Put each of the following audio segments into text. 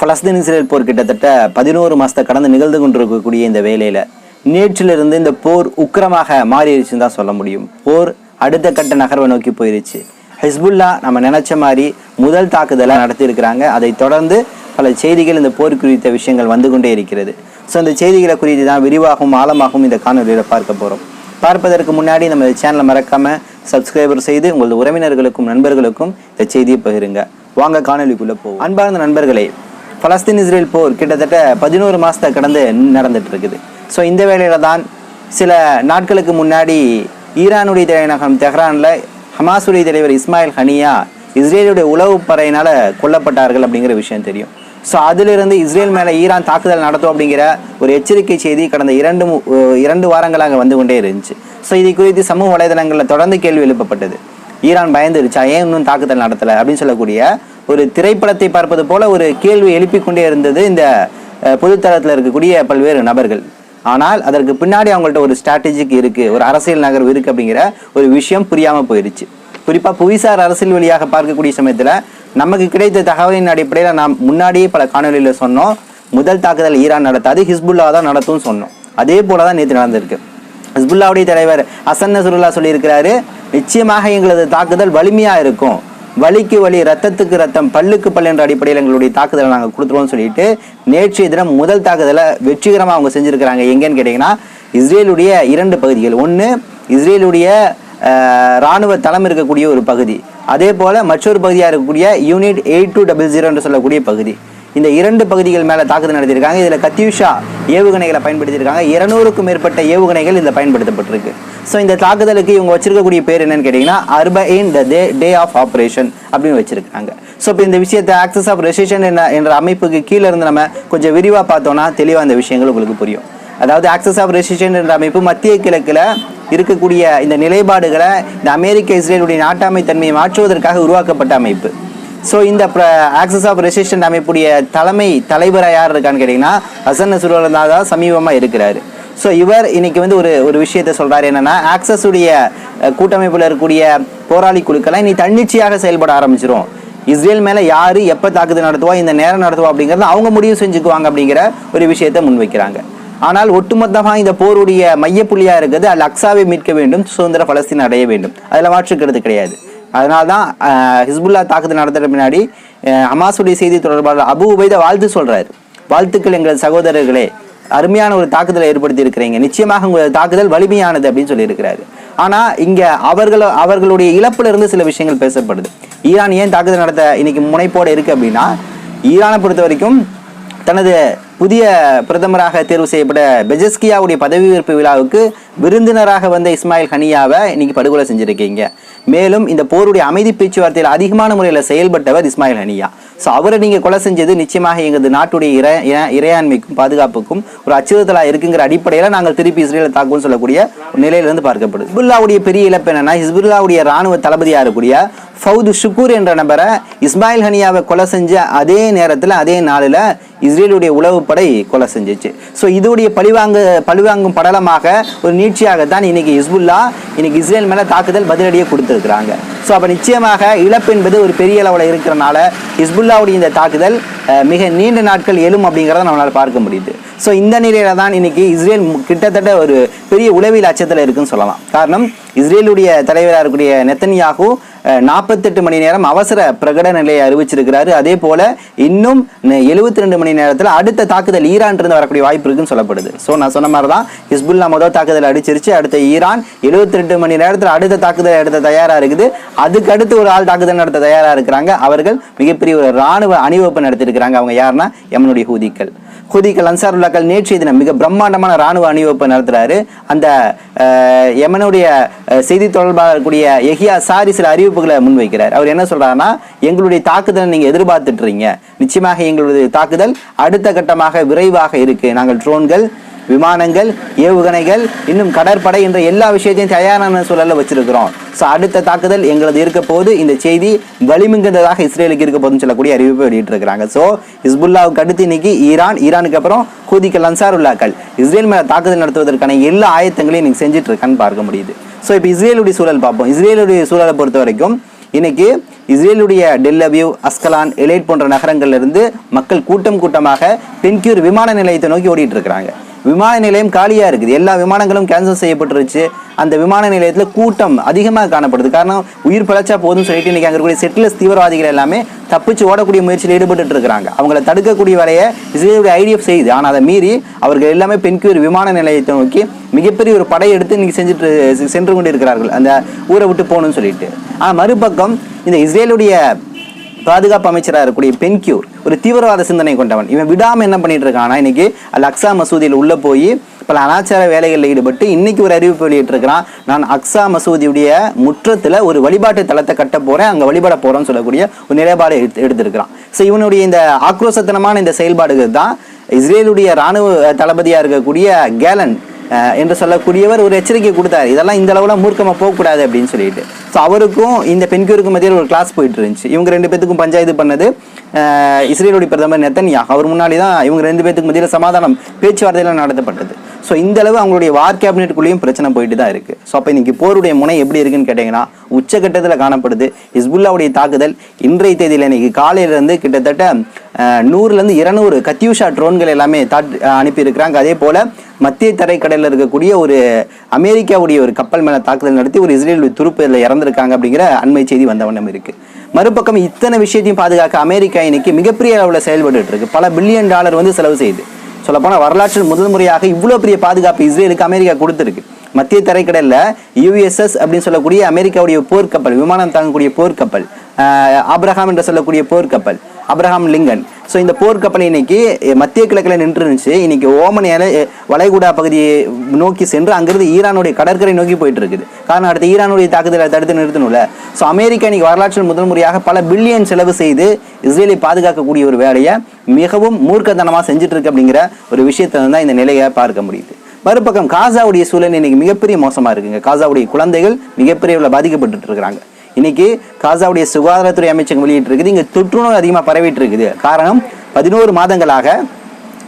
Palestine Israel போர் கிட்டத்தட்ட பதினோரு மாதத்தை கடந்து நிகழ்ந்து கொண்டிருக்கக்கூடிய இந்த வேலையில் நேற்றிலிருந்து இந்த போர் உக்கிரமாக மாறிடுச்சுன்னு தான் சொல்ல முடியும். போர் அடுத்த கட்ட நகர்வை நோக்கி போயிருச்சு. ஹிஸ்புல்லா நம்ம நினச்ச மாதிரி முதல் தாக்குதலை நடத்தியிருக்கிறாங்க. அதை தொடர்ந்து பல செய்திகள் இந்த போர் குறித்த விஷயங்கள் வந்து கொண்டே இருக்கிறது. ஸோ இந்த செய்திகளை குறித்து தான் விரிவாகவும் ஆழமாகவும் இந்த காணொலியில் பார்க்க போகிறோம் பார்ப்பதற்கு முன்னாடி நம்ம சேனலை மறக்காமல் சப்ஸ்கிரைபர் செய்து உங்களது உறவினர்களுக்கும் நண்பர்களுக்கும் இந்த செய்தியை பகிருங்க. வாங்க காணொலிக்குள்ளே போவோம். அன்பார்ந்த நண்பர்களே பலஸ்தீன் இஸ்ரேல் போர் கிட்டத்தட்ட பதினோரு மாதத்தை கடந்து நடந்துட்டு இருக்குது ஸோ இந்த வேலையில் தான் சில நாட்களுக்கு முன்னாடி ஈரானுடைய தலைநகரம் தெஹ்ரானில் ஹமாஸுடைய தலைவர் இஸ்மாயில் ஹனியா இஸ்ரேலுடைய உளவு படையினால கொல்லப்பட்டார்கள் அப்படிங்கிற விஷயம் தெரியும். ஸோ அதிலிருந்து இஸ்ரேல் மேலே ஈரான் தாக்குதல் நடத்தும் அப்படிங்கிற ஒரு எச்சரிக்கை செய்தி கடந்த இரண்டு மு- இரண்டு வாரங்களாக வந்து கொண்டே இருந்துச்சு. ஸோ இது குறித்து சமூக வலைதளங்களில் தொடர்ந்து கேள்வி எழுப்பப்பட்டது. ஈரான் பயந்துருச்சா? ஏன் இன்னும் தாக்குதல் நடத்தலை? அப்படின்னு சொல்லக்கூடிய ஒரு திரைப்படத்தை பார்ப்பது போல ஒரு கேள்வி எழுப்பிக் கொண்டே இருந்தது இந்த பொதுத்தளத்தில் இருக்கக்கூடிய பல்வேறு நபர்கள். ஆனால் அதற்கு பின்னாடி அவங்கள்ட்ட ஒரு ஸ்ட்ராட்டஜிக் இருக்குது ஒரு அரசியல் நகர்வு இருக்கு அப்படிங்கிற ஒரு விஷயம் புரியாமல் போயிடுச்சு குறிப்பாக புவிசார் அரசியல் வழியாக பார்க்கக்கூடிய சமயத்தில் நமக்கு கிடைத்த தகவலின் அடிப்படையில் நாம் முன்னாடியே பல காணொலியில் சொன்னோம். முதல் தாக்குதல் ஈரான் நடத்தாது ஹிஸ்புல்லா தான் நடத்தும்னு சொன்னோம். அதே போல தான் நேற்று நடந்திருக்கு. ஹிஸ்புல்லாவுடைய தலைவர் அசன் நசுருல்லா சொல்லியிருக்கிறாரு நிச்சயமாக எங்களது தாக்குதல் வலிமையாக இருக்கும். வலிக்கு வலி ரத்தத்துக்கு ரத்தம் பல்லுக்கு பல் என்ற அடிப்படையில் எங்களுடைய தாக்குதலை நாங்கள் கொடுத்துருவோம்னு சொல்லிட்டு நேற்றைய தினம் முதல் தாக்குதலை வெற்றிகரமாக அவங்க செஞ்சுருக்கிறாங்க. எங்கேன்னு கேட்டிங்கன்னா இஸ்ரேலுடைய இரண்டு பகுதிகள். ஒன்று இஸ்ரேலுடைய இராணுவ ராணுவ தளம் இருக்கக்கூடிய ஒரு பகுதி. அதே போல் மற்றொரு பகுதியாக இருக்கக்கூடிய unit eight two double zero என்று சொல்லக்கூடிய பகுதி. இந்த இரண்டு பகுதிகள் மேலே தாக்குதல் நடத்தியிருக்காங்க. இதில் கத்யூஷா ஏவுகணைகளை பயன்படுத்தியிருக்காங்க. இருநூறுக்கும் மேற்பட்ட ஏவுகணைகள் இதில் பயன்படுத்தப்பட்டிருக்கு. ஸோ இந்த தாக்குதலுக்கு இவங்க வச்சிருக்கக்கூடிய பேர் என்னன்னு கேட்டிங்கன்னா urban the day day of operation அப்படின்னு வச்சிருக்காங்க. ஸோ இப்போ இந்த விஷயத்தை ஆக்சஸ் ஆஃப் ரெசிஷன் என்ன என்ற அமைப்புக்கு கீழே இருந்து நம்ம கொஞ்சம் விரிவாக பார்த்தோம்னா தெளிவாக இந்த விஷயங்கள் உங்களுக்கு புரியும். அதாவது ஆக்சஸ் ஆஃப் ரெசிஷன் என்ற அமைப்பு மத்திய கிழக்கில் இருக்கக்கூடிய இந்த நிலைப்பாடுகளை இந்த அமெரிக்க இஸ்ரேலுடைய நாட்டாமை தன்மையை மாற்றுவதற்காக உருவாக்கப்பட்ட அமைப்பு. ஸோ இந்த ஆக்சஸ் ஆஃப் ரெசிஸ்டன்ட் அமைப்புடைய தலைமை தலைவராக யார் இருக்கான்னு கேட்டிங்கன்னா ஹசன் நசுருல்லா தான் சமீபமாக இருக்கிறார். ஸோ இவர் இன்னைக்கு வந்து ஒரு ஒரு விஷயத்தை சொல்கிறார் என்னன்னா ஆக்சஸ் உடைய இருக்கக்கூடிய போராளி குழுக்களை நீ தன்னிச்சையாக செயல்பட ஆரம்பிச்சிரும். இஸ்ரேல் மேலே யார் எப்போ தாக்குதல் நடத்துவா இந்த நேரம் நடத்துவா அப்படிங்கிறத அவங்க முடிவு செஞ்சுக்குவாங்க அப்படிங்கிற ஒரு விஷயத்தை முன்வைக்கிறாங்க. ஆனால் ஒட்டுமொத்தமாக இந்த போருடைய மையப்புள்ளியாக இருக்கிறது அல் அக்ஸாவை மீட்க வேண்டும் சுதந்திர பலஸ்தீன் அடைய வேண்டும். அதில் மாற்றுக்கிறது கிடையாது. அதனால தான் ஹிஸ்புல்லா தாக்குதல் நடத்துகிற பின்னாடி அமாசுடைய ஹமாஸுடைய செய்தி தொடர்பாளர் அபு உபைத வாழ்த்து சொல்கிறார் வாழ்த்துக்கள் எங்கள் சகோதரர்களே. அருமையான ஒரு தாக்குதலை ஏற்படுத்தி இருக்கிறீங்க நிச்சயமாக உங்களது தாக்குதல் வலிமையானது அப்படின்னு சொல்லியிருக்கிறாரு. ஆனால் இங்கே அவர்கள் அவர்களுடைய இழப்பிலிருந்து சில விஷயங்கள் பேசப்படுது. ஈரான் ஏன் தாக்குதல் நடத்த இன்னைக்கு முனைப்போடு இருக்குது அப்படின்னா ஈரானை பொறுத்த வரைக்கும் தனது புதிய பிரதமராக தேர்வு செய்யப்பட்ட பெஜஸ்கியாவுடைய பதவியேற்பு விழாவுக்கு விருந்தினராக வந்த இஸ்மாயில் ஹனியாவை இன்னைக்கு படுகொலை செஞ்சுருக்கீங்க. மேலும் இந்த போருடைய அமைதி பேச்சுவார்த்தையில் அதிகமான முறையில் செயல்பட்டவர் இஸ்மாயில் ஹனியா. ஸோ அவரை நீங்கள் கொலை செஞ்சது நிச்சயமாக எங்களது நாட்டுடைய இறை இறையாண்மைக்கும் பாதுகாப்புக்கும் ஒரு அச்சுறுத்தலாக இருக்குங்கிற அடிப்படையில் நாங்கள் திருப்பி இஸ்ரேலை தாக்குவோம்னு சொல்லக்கூடிய ஒரு நிலையிலிருந்து பார்க்கப்படுது. ஹிஸ்புல்லாவுடைய பெரிய இழப்பு என்னன்னா ஹிஸ்புல்லாவுடைய ராணுவ தளபதியாக இருக்கக்கூடிய ஃபவுது ஷுக்கூர் என்ற நபரை இஸ்மாயில் ஹனியாவை கொலை செஞ்ச அதே நேரத்தில் அதே நாளில் இஸ்ரேலுடைய படை கொலை செஞ்சுச்சு. ஸோ இதோடைய பழிவாங்க பழிவாங்கும் படலமாக ஒரு நீட்சியாகத்தான் இன்னைக்கு ஹிஸ்புல்லா இன்னைக்கு இஸ்ரேல் மேலே தாக்குதல் பதிலடியை கொடுத்துருக்குறாங்க. ஸோ அப்போ நிச்சயமாக இழப்பு என்பது ஒரு பெரிய அளவில் இருக்கிறனால ஹிஸ்புல்லாவுடைய இந்த தாக்குதல் மிக நீண்ட நாட்கள் எழும் அப்படிங்கிறத நம்மளால் பார்க்க முடியுது. ஸோ இந்த நிலையில தான் இன்னைக்கு இஸ்ரேல் கிட்டத்தட்ட ஒரு பெரிய உளவியல் அச்சத்தில் இருக்குன்னு சொல்லலாம். காரணம் இஸ்ரேலுடைய தலைவராக இருக்கக்கூடிய நெத்தன்யாகு நாற்பத்தெட்டு மணி நேரம் அவசர பிரகடன நிலையை அறிவிச்சிருக்கிறாரு. அதே போல இன்னும் எழுபத்தி ரெண்டு மணி நேரத்தில் அடுத்த தாக்குதல் ஈரான் இருந்து வரக்கூடிய வாய்ப்பு இருக்குன்னு சொல்லப்படுது. ஸோ நான் சொன்ன மாதிரி தான் ஹிஸ்புல்லா முதல் தாக்குதல் அடிச்சிருச்சு அடுத்த ஈரான் எழுபத்தி ரெண்டு மணி நேரத்தில் அடுத்த தாக்குதல் எடுத்த தயாராக இருக்குது. அதுக்கு அடுத்து ஒரு ஆள் தாக்குதல் நடத்த தயாராக இருக்கிறாங்க. அவர்கள் மிகப்பெரிய ஒரு ராணுவ அணிவகுப்பு நடத்திருக்கிறாங்க அவங்க யாருன்னா யமனுடைய ஹூதிக்கள். ஹூதிகள் அன்சாருல்லாக்கள் நேற்றைய தினம் மிக பிரம்மாண்டமான ராணுவ அணிவகுப்பு நடத்துறாரு. அந்த எமனுடைய யமனுடைய செய்தி தொடர்பாக இருக்கக்கூடிய எஹியா சாரி சில அறிவிப்புகளை முன்வைக்கிறார். அவர் என்ன சொல்றாருன்னா எங்களுடைய தாக்குதலை நீங்க எதிர்பார்த்துட்டு நிச்சயமாக எங்களுடைய தாக்குதல் அடுத்த கட்டமாக விரைவாக இருக்கு. நாங்கள் ட்ரோன்கள் விமானங்கள் ஏவுகணைகள் இன்னும் கடற்படை என்ற எல்லா விஷயத்தையும் தயாரான சூழலில் வச்சிருக்கிறோம். ஸோ அடுத்த தாக்குதல் எங்களது இருக்க போது இந்த செய்தி வலிமிகுந்ததாக இஸ்ரேலுக்கு இருக்க போதுன்னு சொல்லக்கூடிய அறிவிப்பை வெளியிட்டிருக்கிறாங்க. ஸோ ஹிஸ்புல்லாவுக்கு அடுத்து இன்னைக்கு ஈரான் ஈரானுக்கு அப்புறம் ஹூதிகள் அன்சாருல்லாக்கள். இஸ்ரேல் மேலே தாக்குதல் நடத்துவதற்கான எல்லா ஆயத்தங்களையும் இன்னைக்கு செஞ்சுட்டு இருக்கான்னு பார்க்க முடியுது. ஸோ இப்போ இஸ்ரேலுடைய சூழல் பார்ப்போம். இஸ்ரேலுடைய சூழலை பொறுத்த வரைக்கும் இன்னைக்கு இஸ்ரேலுடைய டெல்லவியூ அஸ்கலான் எலைட் போன்ற நகரங்கள்ல இருந்து மக்கள் கூட்டம் கூட்டமாக தென்கியூர் விமான நிலையத்தை நோக்கி ஓடிட்டு இருக்கிறாங்க விமான நிலையம் காலியாக இருக்குது. எல்லா விமானங்களும் கேன்சல் செய்யப்பட்டுருச்சு. அந்த விமான நிலையத்தில் கூட்டம் அதிகமாக காணப்படுது. காரணம் உயிர் பிழைச்சா போதும்னு சொல்லிட்டு இன்னைக்கு அங்கே இருக்கக்கூடிய செட்டில்ஸ் தீவிரவாதிகள் எல்லாமே தப்பிச்சு ஓடக்கூடிய முயற்சியில் ஈடுபட்டு இருக்கிறாங்க. அவங்கள தடுக்கக்கூடிய வேலையை இஸ்ரேலுடைய ஐடிஎஃப் செய்யுது ஆனால் அதை மீறி அவர்கள் எல்லாமே பென்கியூர் விமான நிலையத்தை நோக்கி மிகப்பெரிய ஒரு படையை எடுத்து இன்னைக்கு செஞ்சுட்டு சென்று கொண்டு இருக்கிறார்கள் அந்த ஊரை விட்டு போகணும்னு சொல்லிட்டு. ஆனால் மறுபக்கம் இந்த இஸ்ரேலுடைய பாதுகாப்பு அமைச்சராக இருக்கக்கூடிய பென்கியூர் ஒரு தீவிரவாத சிந்தனை கொண்டவன். இவன் விடாமல் என்ன பண்ணிட்டு இருக்கானா? இன்னைக்கு அல் அக்ஸா மசூதியில் உள்ள போய் பல அனாச்சார வேலைகளில் ஈடுபட்டு இன்னைக்கு ஒரு அறிவிப்பு வெளியிட்டிருக்கிறான் நான் அக்ஸா மசூதியுடைய முற்றத்தில் ஒரு வழிபாட்டு தலத்தை கட்ட போறேன் அங்கே வழிபட போறேன்னு சொல்லக்கூடிய ஒரு நிலைப்பாடு எடுத்து எடுத்திருக்கிறான். ஸோ இவனுடைய இந்த ஆக்ரோசத்தனமான இந்த செயல்பாடுகள் தான் இஸ்ரேலுடைய ராணுவ தளபதியாக இருக்கக்கூடிய கேலன் என்று சொல்லக்கூடியவர் ஒரு எச்சரிக்கை கொடுத்தாரு. இதெல்லாம் இந்த அளவில் மூர்க்கமாக போகக்கூடாது அப்படின்னு சொல்லிட்டு. ஸோ அவருக்கும் இந்த பெண்கியூருக்கும் மத்தியில் ஒரு கிளாஸ் போயிட்டு இருந்துச்சு. இவங்க ரெண்டு பேத்துக்கும் பஞ்சாயத்து பண்ணது இஸ்ரேலுடைய பிரதமர் நெத்தன்யா. அவர் முன்னாடி தான் இவங்க ரெண்டு பேத்துக்கு மத்தியில் சமாதானம் பேச்சுவார்த்தையெல்லாம் நடத்தப்பட்டது. ஸோ இந்த அளவு அவங்களுடைய வார் கேபினெட்டுக்குள்ளேயும் பிரச்சனை போயிட்டு தான் இருக்கு. ஸோ அப்போ இன்னைக்கு போருடைய முனை எப்படி இருக்குன்னு கேட்டிங்கன்னா உச்சகட்டத்தில் காணப்படுது. ஹிஸ்புல்லாவுடைய தாக்குதல் இன்றைய தேதியில் இன்னைக்கு காலையிலேருந்து கிட்டத்தட்ட நூறுலேருந்து இருநூறு கத்தியூஷா ட்ரோன்கள் எல்லாமே தாட் அனுப்பியிருக்கிறாங்க. அதே போல் மத்திய தரைக்கடலில் இருக்கக்கூடிய ஒரு அமெரிக்காவுடைய ஒரு கப்பல் மேலே தாக்குதல் நடத்தி ஒரு இஸ்ரேல் துருப்பு இதில் இறந்துருக்காங்க அப்படிங்கிற அண்மை செய்தி வந்த வண்ணம் மறுபக்கம் இத்தனை விஷயத்தையும் பாதுகாக்க அமெரிக்கா இன்னைக்கு மிகப்பெரிய அளவில் செயல்பட்டு இருக்கு. பல பில்லியன் டாலர் வந்து செலவு செய்யுது. சொல்லப்போனால் வரலாற்றில் முதல் முறையாக இவ்வளோ பெரிய பாதுகாப்பு இஸ்ரேலுக்கு அமெரிக்கா கொடுத்துருக்கு. மத்திய தரைக்கடலில் யுஎஸ்எஸ் அப்படின்னு சொல்லக்கூடிய அமெரிக்காவுடைய போர்க்கப்பல் விமானம் தாங்கக்கூடிய போர்க்கப்பல் ஆப்ரஹாம் என்று சொல்லக்கூடிய போர்க்கப்பல் அப்ரஹாம் லிங்கன். ஸோ இந்த போர்க்கப்பல் இன்னைக்கு மத்திய கிழக்கில் நின்று இருந்துச்சு இன்னைக்கு ஓமன் வளைகுடா பகுதியை நோக்கி சென்று அங்கிருந்து ஈரானுடைய கடற்கரை நோக்கி போயிட்டு இருக்குது காரணம் அடுத்து ஈரானுடைய தாக்குதலை தடுத்து நிறுத்தணும்ல. ஸோ அமெரிக்கா இன்னைக்கு வரலாற்றில் முதல் முறையாக பல பில்லியன் செலவு செய்து இஸ்ரேலை பாதுகாக்கக்கூடிய ஒரு வேலையை மிகவும் மூர்க்கத்தனமாக செஞ்சுட்டு இருக்கு அப்படிங்கிற ஒரு விஷயத்தை தான் இந்த நிலையை பார்க்க முடியுது. மறுபக்கம் காசாவுடைய சூழல் இன்னைக்கு மிகப்பெரிய மோசமாக இருக்குங்க. காசாவுடைய குழந்தைகள் மிகப்பெரிய பாதிக்கப்பட்டு இருக்கிறாங்க. இன்னைக்கு காசாவுடைய சுகாதாரத்துறை அமைச்சகம் வெளியிட்டிருக்குது. இங்கே தொற்றுநோய் அதிகமாக பரவிட்டு இருக்குது காரணம் பதினோரு மாதங்களாக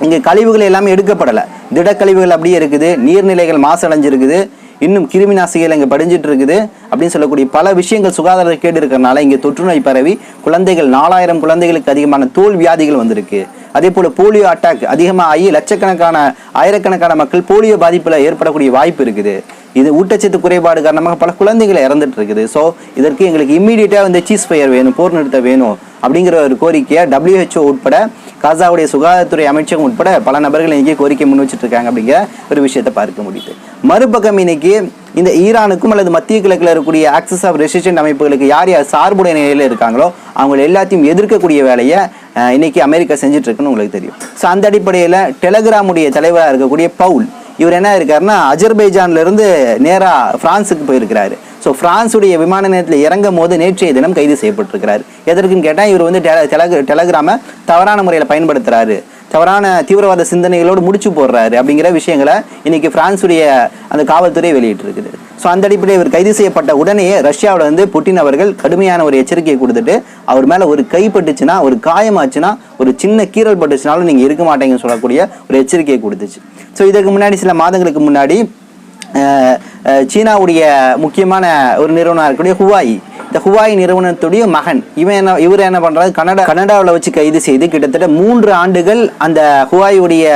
இங்கே கழிவுகள் எல்லாமே எடுக்கப்படலை. திடக்கழிவுகள் அப்படியே இருக்குது. நீர்நிலைகள் மாசடைஞ்சிருக்குது. இன்னும் கிருமி நாசிகள் இங்கே படிஞ்சிட்டு இருக்குது அப்படின்னு சொல்லக்கூடிய பல விஷயங்கள் சுகாதார கேடு இருக்கிறனால இங்கே தொற்றுநோய் பரவி குழந்தைகள் நாலாயிரம் குழந்தைகளுக்கு அதிகமான தோல் வியாதிகள் வந்திருக்கு. அதே போல் போலியோ அட்டாக் அதிகமாக ஆகி லட்சக்கணக்கான ஆயிரக்கணக்கான மக்கள் போலியோ பாதிப்பில் ஏற்படக்கூடிய வாய்ப்பு இருக்குது. இது ஊட்டச்சத்து குறைபாடு காரணமாக பல குழந்தைகளை இறந்துட்டு இருக்குது ஸோ இதற்கு எங்களுக்கு இம்மீடியட்டாக வந்து சீஸ் ஃபயர் வேணும் போர் நிறுத்த வேணும். அப்படிங்கிற ஒரு கோரிக்கையை டபிள்யூஹெச்ஓ உட்பட காசாவுடைய சுகாதாரத்துறை அமைச்சகம் உட்பட பல நபர்கள் இன்றைக்கி கோரிக்கை முன் வச்சுட்டு இருக்காங்க அப்படிங்கிற ஒரு விஷயத்தை பார்க்க முடியுது. மறுபக்கம் இன்னைக்கு இந்த ஈரானுக்கும் அல்லது மத்திய கிழக்கில் இருக்கக்கூடிய ஆக்சஸ் ஆஃப் ரெசிஸ்டன்ட் அமைப்புகளுக்கு யார் யார் சார்புடைய நிலையில் இருக்காங்களோ அவங்க எல்லாத்தையும் எதிர்க்கக்கூடிய வேலையை இன்னைக்கு அமெரிக்கா செஞ்சிட்ருக்குன்னு உங்களுக்கு தெரியும். ஸோ அந்த அடிப்படையில் டெலகிராமுடைய தலைவராக இருக்கக்கூடிய பவுல் இவர் என்ன இருக்காருன்னா அஜர்பைஜான்லேருந்து நேராக ஃப்ரான்ஸுக்கு போயிருக்கிறாரு. ஸோ பிரான்ஸுடைய விமான நிலையத்தில் இறங்கும் போது நேற்றைய தினம் கைது செய்யப்பட்டிருக்கிறார். எதற்குன்னு கேட்டால் இவர் வந்து டெலக டெலகிராமை தவறான முறையில் பயன்படுத்துறாரு. தவறான தீவிரவாத சிந்தனைகளோடு முடிச்சு போடுறாரு அப்படிங்கிற விஷயங்களை இன்னைக்கு பிரான்ஸுடைய அந்த காவல்துறை வெளியிட்டிருக்குது. ஸோ அந்த அடிப்படையில் இவர் கைது செய்யப்பட்ட உடனே ரஷ்யாவில் வந்து புட்டின் அவர்கள் கடுமையான ஒரு எச்சரிக்கையை கொடுத்துட்டு அவர் மேலே ஒரு கை பட்டுச்சுன்னா ஒரு காயமாச்சுன்னா ஒரு சின்ன கீறல் பட்டுச்சுனாலும் நீங்கள் இருக்க மாட்டேங்கன்னு சொல்லக்கூடிய ஒரு எச்சரிக்கையை கொடுத்துச்சு. ஸோ இதற்கு முன்னாடி சில மாதங்களுக்கு முன்னாடி சீனாவுடைய முக்கியமான ஒரு நிறுவனம் இருக்கக்கூடிய ஹுவாய். இந்த ஹுவாய் நிறுவனத்துடைய மகன். இவன் என்ன இவர் என்ன பண்ணுறாரு கனடா கனடாவில் வச்சு கைது செய்து கிட்டத்தட்ட மூன்று ஆண்டுகள் அந்த ஹுவாயுடைய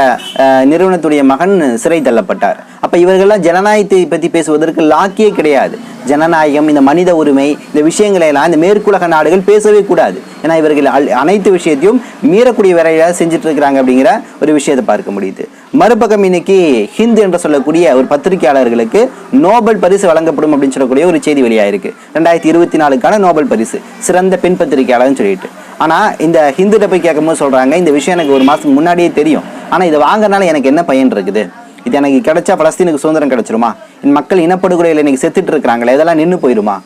நிறுவனத்துடைய மகன் சிறை தள்ளப்பட்டார். அப்போ இவர்கள்லாம் ஜனநாயகத்தை பற்றி பேசுவதற்கு லாக்கியே கிடையாது. ஜனநாயகம் இந்த மனித உரிமை இந்த விஷயங்களை எல்லாம் இந்த மேற்குலக நாடுகள் பேசவே கூடாது. ஏன்னா இவர்கள் அல்- அனைத்து விஷயத்தையும் மீறக்கூடிய வேலையாக செஞ்சுட்டு இருக்கிறாங்க அப்படிங்கிற ஒரு விஷயத்தை பார்க்க முடியுது. மறுபக்கம் இன்னைக்கு ஹிந்து என்று சொல்லக்கூடிய ஒரு பத்திரிகையாளர்களுக்கு நோபல் பரிசு வழங்கப்படும் அப்படின்னு சொல்லக்கூடிய ஒரு செய்தி வெளியாயிருக்கு. ரெண்டாயிரத்தி இருபத்தி நாலுக்கான நோபல் பரிசு. சிறந்த பெண் பத்திரிகையாளர்னு சொல்லிட்டு. ஆனால் இந்த ஹிந்துட்ட போய் கேட்கும்போது சொல்கிறாங்க இந்த விஷயம் எனக்கு ஒரு மாதத்துக்கு முன்னாடியே தெரியும். ஆனால் இதை வாங்குறதுனால எனக்கு என்ன பயன் இருக்குது? இது எனக்கு கிடைச்சா பலஸ்தீனுக்கு சுதந்திரம் கிடைச்சிருமா? என் மக்கள் இனப்படுகொலையில் இன்னைக்கு செத்துட்டு இருக்கிறாங்களே இதெல்லாம் நின்று போயிடுமா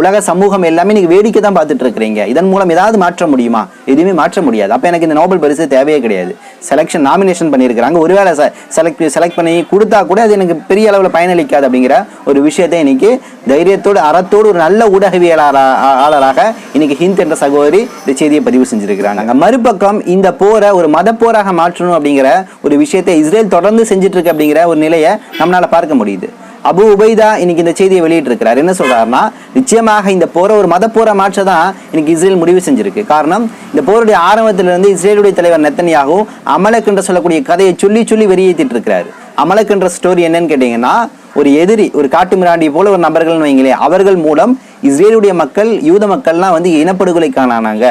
உலக சமூகம் எல்லாமே நீங்கள் வேடிக்கை தான் பார்த்துட்டு இருக்கிறீங்க இதன் மூலம் ஏதாவது மாற்ற முடியுமா? எதுவுமே மாற்ற முடியாது. அப்போ எனக்கு இந்த நோபல் பரிசு தேவையே கிடையாது. செலெக்ஷன் நாமினேஷன் பண்ணியிருக்கிறாங்க. ஒருவேளை செலக்ட் செலக்ட் பண்ணி கொடுத்தா கூட அது எனக்கு பெரிய அளவில் பயனளிக்காது அப்படிங்கிற ஒரு விஷயத்தை இன்னைக்கு தைரியத்தோடு அறத்தோடு ஒரு நல்ல ஊடகவியலாளராக இன்னைக்கு ஹிந்த் என்ற சகோதரி இந்த செய்தியை பதிவு செஞ்சிருக்கிறாங்க. மறுபக்கம் இந்த போரை ஒரு மத போராக மாற்றணும் அப்படிங்கிற ஒரு விஷயத்தை இஸ்ரேல் தொடர்ந்து செஞ்சுட்டு இருக்கு அப்படிங்கிற ஒரு நிலையை நம்மளால் பார்க்க முடியுது. அபு உபைதா இன்னைக்கு இந்த செய்தியை வெளியிட்டிருக்கிறார். என்ன சொல்றாருன்னா நிச்சயமாக இந்த போரை ஒரு மத போரை மாற்ற தான் இன்னைக்கு இஸ்ரேல் முடிவு செஞ்சிருக்கு. காரணம் இந்த போருடைய ஆரம்பத்திலிருந்து இஸ்ரேலுடைய தலைவர் நெத்தனியாகவும் அமலக் என்று சொல்லக்கூடிய கதையை சொல்லி சொல்லி வெளியேற்றிட்டு இருக்கிறாரு அமலக் என்ற ஸ்டோரி என்னன்னு கேட்டீங்கன்னா ஒரு எதிரி ஒரு காட்டு மிராண்டி போல ஒரு நபர்கள்னு வைங்களேன் அவர்கள் மூலம் இஸ்ரேலுடைய மக்கள் யூத மக்கள்லாம் வந்து இனப்படுகொலைக்கான ஆனாங்க.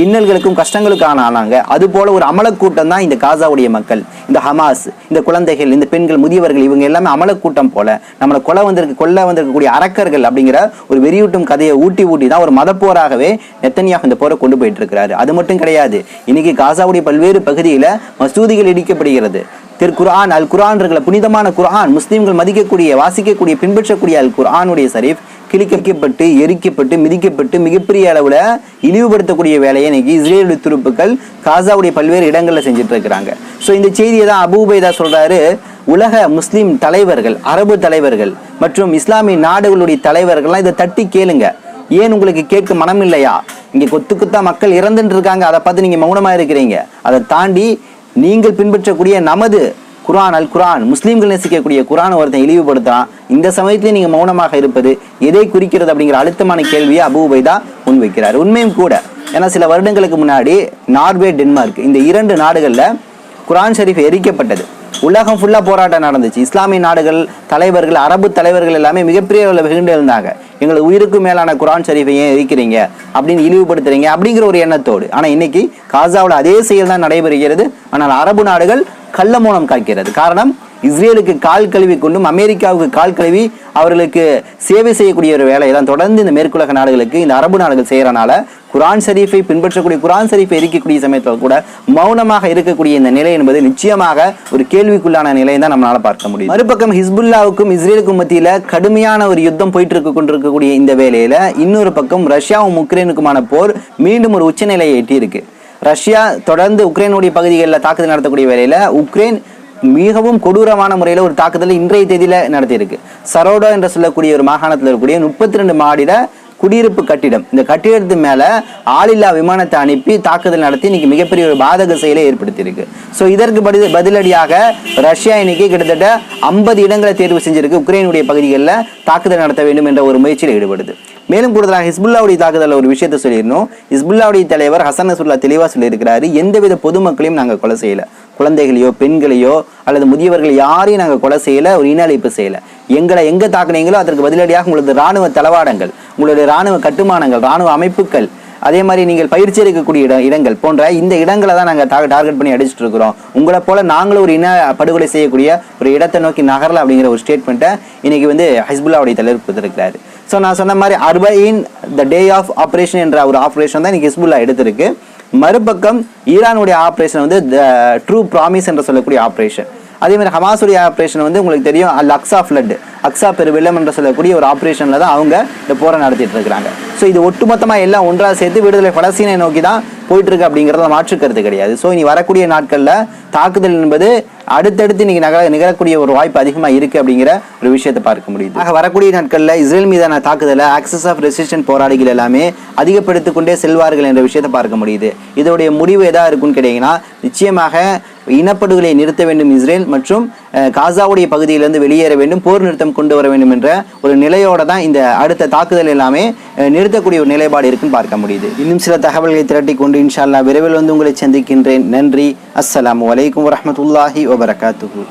இன்னல்களுக்கும் கஷ்டங்களுக்கான ஆனாங்க. அது போல ஒரு அமலக்கூட்டம் தான் இந்த காசாவுடைய மக்கள் இந்த ஹமாஸ் இந்த குழந்தைகள் இந்த பெண்கள் முதியவர்கள் இவங்க எல்லாமே அமலக்கூட்டம் போல நம்மளை கொலை வந்திருக்கு கொல்ல வந்திருக்கக்கூடிய அரக்கர்கள் அப்படிங்கிற ஒரு வெறியூட்டும் கதையை ஊட்டி ஊட்டி தான் ஒரு மதப்போராகவே நெத்தனியாக இந்த போரை கொண்டு போயிட்டு இருக்கிறாரு. அது மட்டும் கிடையாது. இன்னைக்கு காசாவுடைய பல்வேறு பகுதியில மசூதிகள் இடிக்கப்படுகிறது. திரு குர்ஆன் அல் குர்ஆன் புனிதமான குர்ஆன் முஸ்லீம்கள் மதிக்கக்கூடிய வாசிக்கக்கூடிய பின்பற்றக்கூடிய அல் குர்ஆனுடைய சரீஃப் கிழிக்கப்பட்டு எரிக்கப்பட்டு மிதிக்கப்பட்டு மிகப்பெரிய அளவுல இழிவுபடுத்தக்கூடிய வேலையை இன்னைக்கு இஸ்ரேலுடைய துருப்புக்கள் காசாவுடைய பல்வேறு இடங்களில் செஞ்சுட்டு இருக்கிறாங்க ஸோ இந்த செய்தியை தான் அபூபைதா சொல்றாரு உலக முஸ்லீம் தலைவர்கள் அரபு தலைவர்கள் மற்றும் இஸ்லாமிய நாடுகளுடைய தலைவர்கள்லாம் இதை தட்டி கேளுங்க. ஏன் உங்களுக்கு கேட்க மனம் இல்லையா இங்க கொத்து குத்தா மக்கள் இறந்துட்டு இருக்காங்க அதை பார்த்து நீங்க மௌனமாக இருக்கிறீங்க அதை தாண்டி நீங்கள் பின்பற்றக்கூடிய நமது குரான் அல் குரான் முஸ்லீம்கள் நேசிக்கக்கூடிய குரான் ஒருத்தன் இழிவுபடுத்துறான். இந்த சமயத்திலே நீங்கள் மௌனமாக இருப்பது எதை குறிக்கிறது அப்படிங்கிற அழுத்தமான கேள்வியை அபு உபைதா முன்வைக்கிறார். உண்மையும் கூட. ஏன்னா சில வருடங்களுக்கு முன்னாடி நார்வே டென்மார்க் இந்த இரண்டு நாடுகளில் குரான் ஷெரீஃப் எரிக்கப்பட்டது. உலகம் ஃபுல்லாக போராட்டம் நடந்துச்சு. இஸ்லாமிய நாடுகள் தலைவர்கள் அரபு தலைவர்கள் எல்லாமே மிகப்பெரிய அளவில் வெகுண்டு இருந்தாங்க. எங்களுக்கு உயிருக்கு மேலான குரான் ஷரீஃபை ஏன் எரிக்கிறீங்க? அப்படின்னு இழிவுபடுத்துறீங்க அப்படிங்கிற ஒரு எண்ணத்தோடு. ஆனால் இன்னைக்கு காசாவில் அதே செயல் தான் நடைபெறுகிறது. ஆனால் அரபு நாடுகள் கள்ள மௌனம் காக்கிறது. காரணம் இஸ்ரேலுக்கு கால் கழுவி கொண்டும் அமெரிக்காவுக்கு கால் கழுவி அவர்களுக்கு சேவை செய்யக்கூடிய ஒரு வேலையை தான் தொடர்ந்து இந்த மேற்குலக நாடுகளுக்கு இந்த அரபு நாடுகள் செய்யறனால குரான் ஷரீஃபை பின்பற்றக்கூடிய குரான் ஷரீஃபை இருக்கக்கூடிய சமயத்தில் கூட மௌனமாக இருக்கக்கூடிய இந்த நிலை என்பது நிச்சயமாக ஒரு கேள்விக்குள்ளான நிலையை தான் நம்மளால் பார்க்க முடியும் மறுபக்கம் ஹிஸ்புல்லாவுக்கும் இஸ்ரேலுக்கும் மத்தியில் கடுமையான ஒரு யுத்தம் போயிட்டு இருக்க கொண்டிருக்கக்கூடிய இந்த வேலையில இன்னொரு பக்கம் ரஷ்யாவும் உக்ரைனுக்குமான போர் மீண்டும் ஒரு உச்சநிலையை எட்டியிருக்கு. ரஷ்யா தொடர்ந்து உக்ரைனுடைய பகுதிகளில் தாக்குதல் நடத்தக்கூடிய வேலையில் உக்ரைன் மிகவும் கொடூரமான முறையில் ஒரு தாக்குதலை இன்றைய தேதியில் நடத்தியிருக்கு. சரோடோ என்று சொல்லக்கூடிய ஒரு மாகாணத்தில் இருக்கக்கூடிய முப்பத்தி ரெண்டு மாடியில் குடியிருப்பு கட்டிடம். இந்த கட்டிடத்து மேலே ஆளில்லா விமானத்தை அனுப்பி தாக்குதல் நடத்தி இன்னைக்கு மிகப்பெரிய ஒரு பாதக செயலை ஏற்படுத்தியிருக்கு. ஸோ இதற்கு படி பதிலடியாக ரஷ்யா இன்னைக்கு கிட்டத்தட்ட ஐம்பது இடங்களை தேர்வு செஞ்சிருக்கு. உக்ரைனுடைய பகுதிகளில் தாக்குதல் நடத்த வேண்டும் என்ற ஒரு முயற்சியில் ஈடுபடுது. மேலும் கூடுதலாக ஹிஸ்புல்லாவுடைய தாக்குதலில் ஒரு விஷயத்தை சொல்லியிருந்தோம் ஹிஸ்புல்லாவுடைய தலைவர் ஹசன் நசுல்லா தெளிவாக சொல்லியிருக்கிறாரு எந்தவித பொதுமக்களையும் நாங்கள் கொலை செய்யல. குழந்தைகளையோ பெண்களையோ அல்லது முதியவர்கள் யாரையும் நாங்கள் கொலை செய்யலை ஒரு இன அழிப்பு செய்யலை. எங்களை எங்கே தாக்குனீங்களோ அதற்கு பதிலடியாக உங்களது ராணுவ தளவாடங்கள் உங்களுடைய ராணுவ கட்டுமானங்கள் ராணுவ அமைப்புகள் அதே மாதிரி நீங்கள் பயிற்சி எடுக்கக்கூடிய இட இடங்கள் போன்ற இந்த இடங்களை தான் நாங்கள் டார்கெட் பண்ணி அடிச்சுட்டு இருக்கிறோம். உங்களை போல நாங்களும் ஒரு இன படுகொலை செய்யக்கூடிய ஒரு இடத்தை நோக்கி நகரல அப்படிங்கிற ஒரு ஸ்டேட்மெண்ட்டை இன்னைக்கு வந்து ஹிஸ்புல்லாவுடைய தலைவர் கொடுத்துருக்கிறாரு. ஸோ நான் சொன்ன மாதிரி அர்பைன் த டே ஆஃப் ஆப்ரேஷன் என்ற ஒரு ஆப்ரேஷன் தான் இன்னைக்கு ஹிஸ்புல்லா எடுத்திருக்கு. மறுபக்கம் ஈரானுடைய ஆப்ரேஷன் வந்து த ட்ரூ ப்ராமிஸ் என்று சொல்லக்கூடிய ஆப்ரேஷன் அதே மாதிரி ஹமாசுடைய ஆப்ரேஷன் வந்து உங்களுக்கு தெரியும் அல் அக்ஸா ஃப்ளட் அக்ஸா பெருவெள்ளம் என்று சொல்லக்கூடிய ஒரு ஆப்ரேஷனில் தான் அவங்க இந்த போரை நடத்திட்டு இருக்கிறாங்க. ஸோ இது ஒட்டுமொத்தமாக எல்லாம் ஒன்றாக சேர்த்து விடுதலை பலஸ்தீனை நோக்கி தான் போயிட்டு இருக்கு அப்படிங்கிறத மாற்று கருத்து கிடையாது. ஸோ இனி வரக்கூடிய நாட்களில் தாக்குதல் என்பது அடுத்தடுத்து இன்னைக்கு நகர நிகழக்கூடிய ஒரு வாய்ப்பு அதிகமாக இருக்குது அப்படிங்கிற ஒரு விஷயத்தை பார்க்க முடியுது. ஆக வரக்கூடிய நாட்களில் இஸ்ரேல் மீதான தாக்குதலை ஆக்சஸ் ஆஃப் ரெசிஸ்டன்ட் போராளிகள் எல்லாமே அதிகப்படுத்திக் கொண்டே செல்வார்கள் என்ற விஷயத்தை பார்க்க முடியுது. இதோடைய முடிவு எதாக இருக்குன்னு கேட்டிங்கன்னா நிச்சயமாக இனப்படுகொலை நிறுத்த வேண்டும் இஸ்ரேல் மற்றும் காசாவுடைய பகுதியிலிருந்து வெளியேற வேண்டும் போர் நிறுத்தம் கொண்டு வர வேண்டும் என்ற ஒரு நிலையோட தான் இந்த அடுத்த தாக்குதல் எல்லாமே நிறுத்தக்கூடிய ஒரு நிலைப்பாடு இருக்குன்னு பார்க்க முடியுது. இன்னும் சில தகவல்களை திரட்டி கொண்டு இன்ஷா அல்லாஹ் விரைவில் வந்து உங்களை சந்திக்கின்றேன். நன்றி. அஸ்ஸலாம் வலைக்கம் வரமத்துல்லாஹி வபரகாத்துஹு.